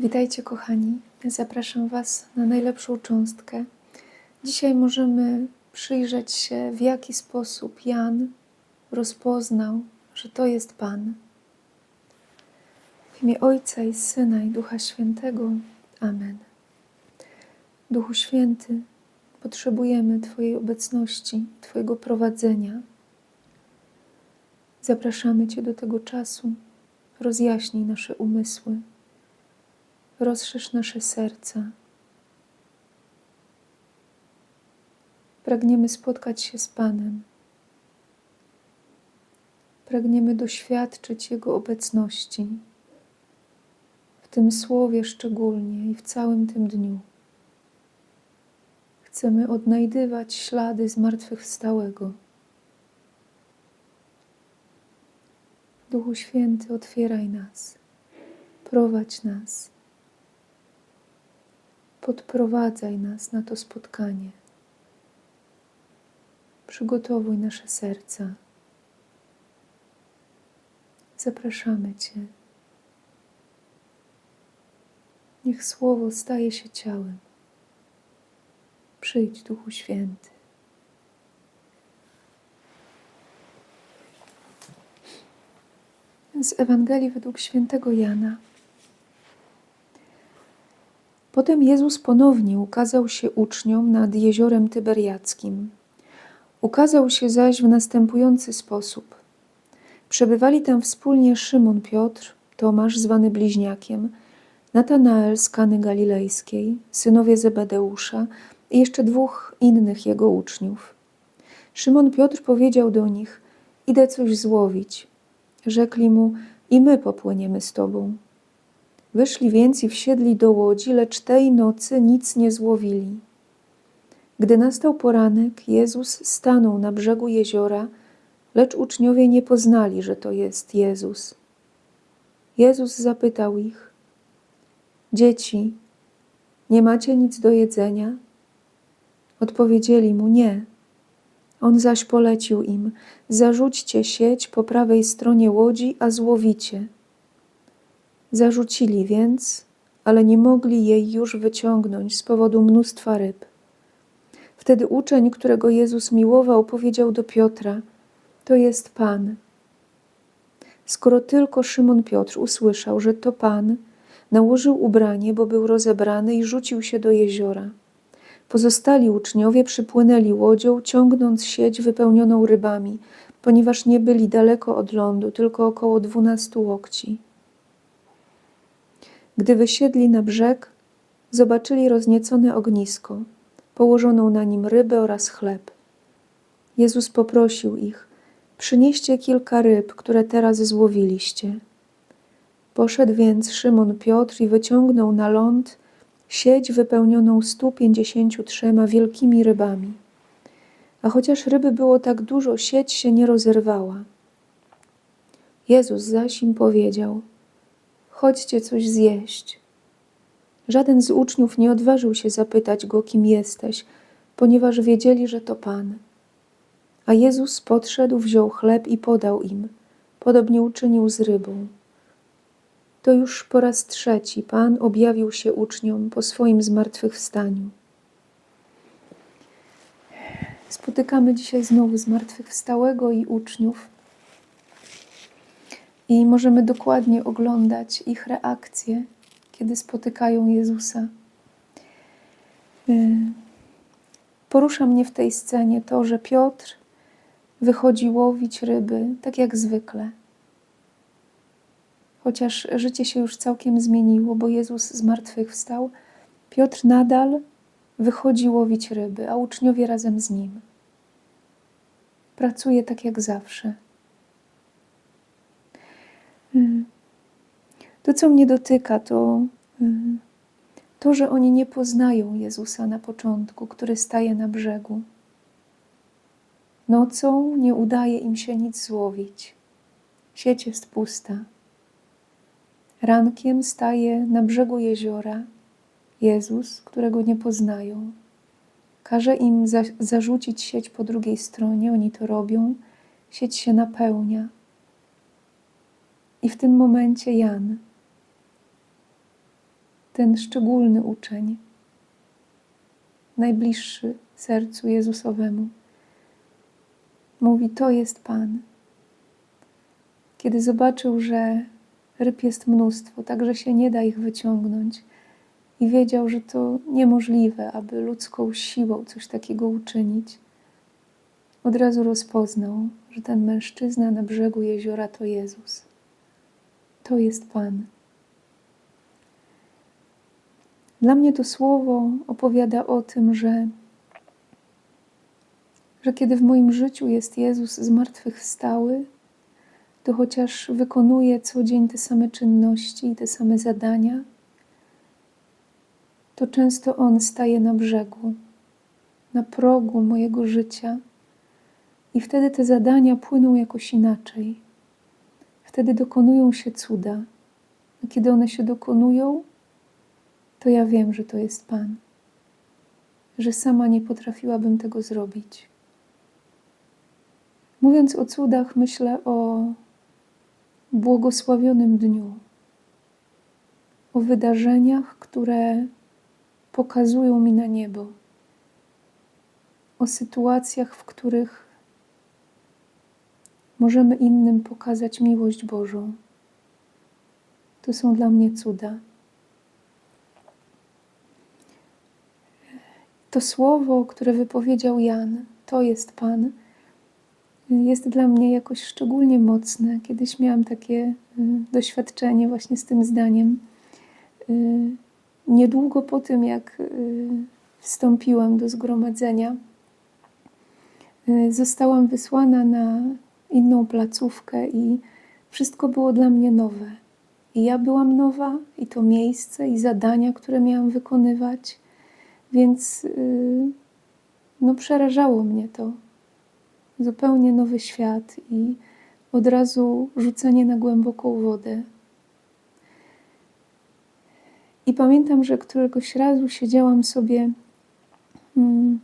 Witajcie, kochani. Zapraszam Was na najlepszą cząstkę. Dzisiaj możemy przyjrzeć się, w jaki sposób Jan rozpoznał, że to jest Pan. W imię Ojca i Syna i Ducha Świętego. Amen. Duchu Święty, potrzebujemy Twojej obecności, Twojego prowadzenia. Zapraszamy Cię do tego czasu. Rozjaśnij nasze umysły rozszerz nasze serca. Pragniemy spotkać się z Panem. Pragniemy doświadczyć Jego obecności w tym słowie szczególnie i w całym tym dniu. Chcemy odnajdywać ślady zmartwychwstałego. Duchu Święty, otwieraj nas, prowadź nas podprowadzaj nas na to spotkanie. Przygotowuj nasze serca. Zapraszamy Cię. Niech Słowo staje się ciałem. Przyjdź, Duchu Święty. Z Ewangelii według świętego Jana. Potem Jezus ponownie ukazał się uczniom nad jeziorem Tyberiackim. Ukazał się zaś w następujący sposób. Przebywali tam wspólnie Szymon Piotr, Tomasz zwany Bliźniakiem, Natanael z Kany Galilejskiej, synowie Zebedeusza i jeszcze dwóch innych jego uczniów. Szymon Piotr powiedział do nich: Idę coś złowić. Rzekli mu: I my popłyniemy z tobą. Wyszli więc i wsiedli do łodzi, lecz tej nocy nic nie złowili. Gdy nastał poranek, Jezus stanął na brzegu jeziora, lecz uczniowie nie poznali, że to jest Jezus. Jezus zapytał ich: Dzieci, nie macie nic do jedzenia? Odpowiedzieli mu: Nie. On zaś polecił im: Zarzućcie sieć po prawej stronie łodzi, a złowicie. Zarzucili więc, ale nie mogli jej już wyciągnąć z powodu mnóstwa ryb. Wtedy uczeń, którego Jezus miłował, powiedział do Piotra: To jest Pan. Skoro tylko Szymon Piotr usłyszał, że to Pan, nałożył ubranie, bo był rozebrany i rzucił się do jeziora. Pozostali uczniowie przypłynęli łodzią, ciągnąc sieć wypełnioną rybami, ponieważ nie byli daleko od lądu, tylko około dwunastu łokci. Gdy wysiedli na brzeg, zobaczyli rozniecone ognisko, położoną na nim rybę oraz chleb. Jezus poprosił ich: Przynieście kilka ryb, które teraz złowiliście. Poszedł więc Szymon Piotr i wyciągnął na ląd sieć wypełnioną stu pięćdziesięciu trzema wielkimi rybami. A chociaż ryby było tak dużo, sieć się nie rozerwała. Jezus zaś im powiedział: chodźcie coś zjeść. Żaden z uczniów nie odważył się zapytać go, kim jesteś, ponieważ wiedzieli, że to Pan. A Jezus podszedł, wziął chleb i podał im. Podobnie uczynił z rybą. To już po raz trzeci Pan objawił się uczniom po swoim zmartwychwstaniu. Spotykamy dzisiaj znowu zmartwychwstałego i uczniów i możemy dokładnie oglądać ich reakcje, kiedy spotykają Jezusa. Y, porusza mnie w tej scenie to, że Piotr wychodzi łowić ryby, tak jak zwykle. Chociaż życie się już całkiem zmieniło, bo Jezus zmartwychwstał, Piotr nadal wychodzi łowić ryby, a uczniowie razem z nim. Pracuje tak jak zawsze. Mm. To, co mnie dotyka, to mm, to, że oni nie poznają Jezusa na początku, który staje na brzegu. Nocą nie udaje im się nic złowić. Sieć jest pusta. Rankiem staje na brzegu jeziora Jezus, którego nie poznają. Każe im za zarzucić sieć po drugiej stronie, oni to robią. Sieć się napełnia i w tym momencie Jan ten szczególny uczeń, najbliższy sercu Jezusowemu. Mówi: To jest Pan. Kiedy zobaczył, że ryb jest mnóstwo, tak że się nie da ich wyciągnąć, i wiedział, że to niemożliwe, aby ludzką siłą coś takiego uczynić, od razu rozpoznał, że ten mężczyzna na brzegu jeziora to Jezus. To jest Pan. Dla mnie to słowo opowiada o tym, że, że kiedy w moim życiu jest Jezus zmartwychwstały, to chociaż wykonuję co dzień te same czynności i te same zadania, to często On staje na brzegu, na progu mojego życia i wtedy te zadania płyną jakoś inaczej. Wtedy dokonują się cuda. A kiedy one się dokonują, to ja wiem, że to jest Pan, że sama nie potrafiłabym tego zrobić. Mówiąc o cudach, myślę o błogosławionym dniu, o wydarzeniach, które pokazują mi na niebo, o sytuacjach, w których możemy innym pokazać miłość Bożą. To są dla mnie cuda. To słowo, które wypowiedział Jan, to jest Pan, jest dla mnie jakoś szczególnie mocne. Kiedyś miałam takie y, doświadczenie właśnie z tym zdaniem. Y, niedługo po tym, jak y, wstąpiłam do zgromadzenia, zostałam wysłana na inną placówkę i wszystko było dla mnie nowe. I ja byłam nowa, i to miejsce, i zadania, które miałam wykonywać, więc yy, no, przerażało mnie to. Zupełnie nowy świat i od razu rzucenie na głęboką wodę. I pamiętam, że któregoś razu siedziałam sobie mm,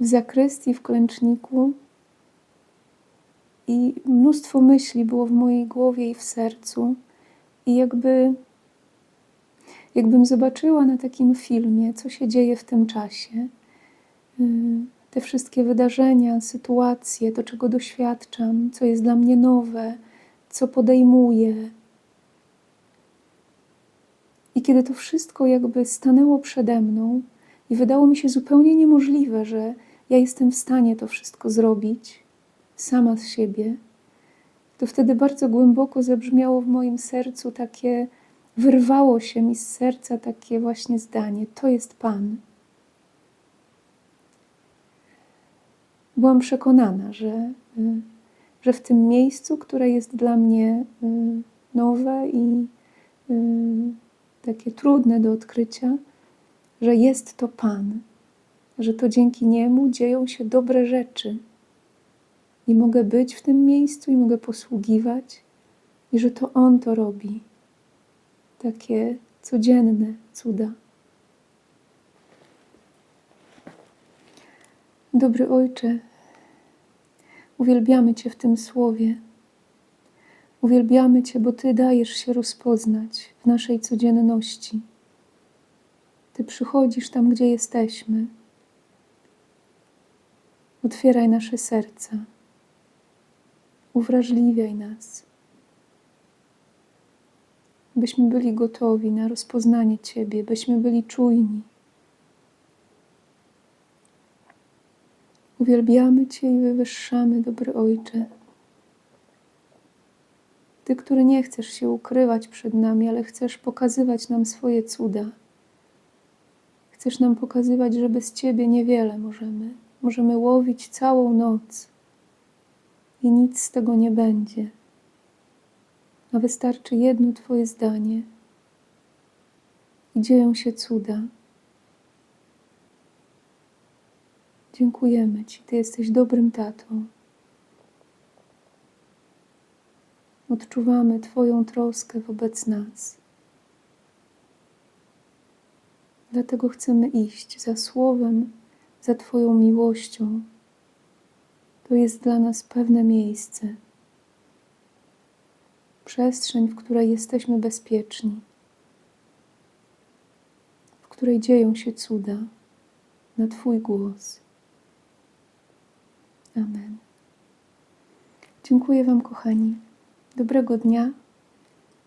w zakrystii, w klęczniku i mnóstwo myśli było w mojej głowie i w sercu. I jakby, jakbym zobaczyła na takim filmie, co się dzieje w tym czasie, y, te wszystkie wydarzenia, sytuacje, to czego doświadczam, co jest dla mnie nowe, co podejmuję. I kiedy to wszystko jakby stanęło przede mną i wydało mi się zupełnie niemożliwe, że ja jestem w stanie to wszystko zrobić, sama z siebie, to wtedy bardzo głęboko zabrzmiało w moim sercu takie, wyrwało się mi z serca takie właśnie zdanie: To jest Pan. Byłam przekonana, że, y, że w tym miejscu, które jest dla mnie y, nowe i y, takie trudne do odkrycia, że jest to Pan, że to dzięki Niemu dzieją się dobre rzeczy i mogę być w tym miejscu i mogę posługiwać, i że to On to robi. Takie codzienne cuda. Dobry Ojcze, uwielbiamy Cię w tym słowie. Uwielbiamy Cię, bo Ty dajesz się rozpoznać w naszej codzienności. Ty przychodzisz tam, gdzie jesteśmy. Otwieraj nasze serca uwrażliwiaj nas, byśmy byli gotowi na rozpoznanie Ciebie, byśmy byli czujni. Uwielbiamy Cię i wywyższamy, dobry Ojcze. Ty, który nie chcesz się ukrywać przed nami, ale chcesz pokazywać nam swoje cuda. Chcesz nam pokazywać, że bez Ciebie niewiele możemy. Możemy łowić całą noc i nic z tego nie będzie. A wystarczy jedno Twoje zdanie i dzieją się cuda. Dziękujemy Ci, Ty jesteś dobrym tatą. Odczuwamy Twoją troskę wobec nas. Dlatego chcemy iść za Słowem, za Twoją miłością, to jest dla nas pewne miejsce, przestrzeń, w której jesteśmy bezpieczni. której dzieją się cuda, na Twój głos. Amen. Dziękuję Wam, kochani. Dobrego dnia.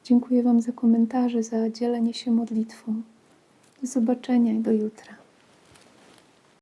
Dziękuję Wam za komentarze, za dzielenie się modlitwą. Do zobaczenia i do jutra.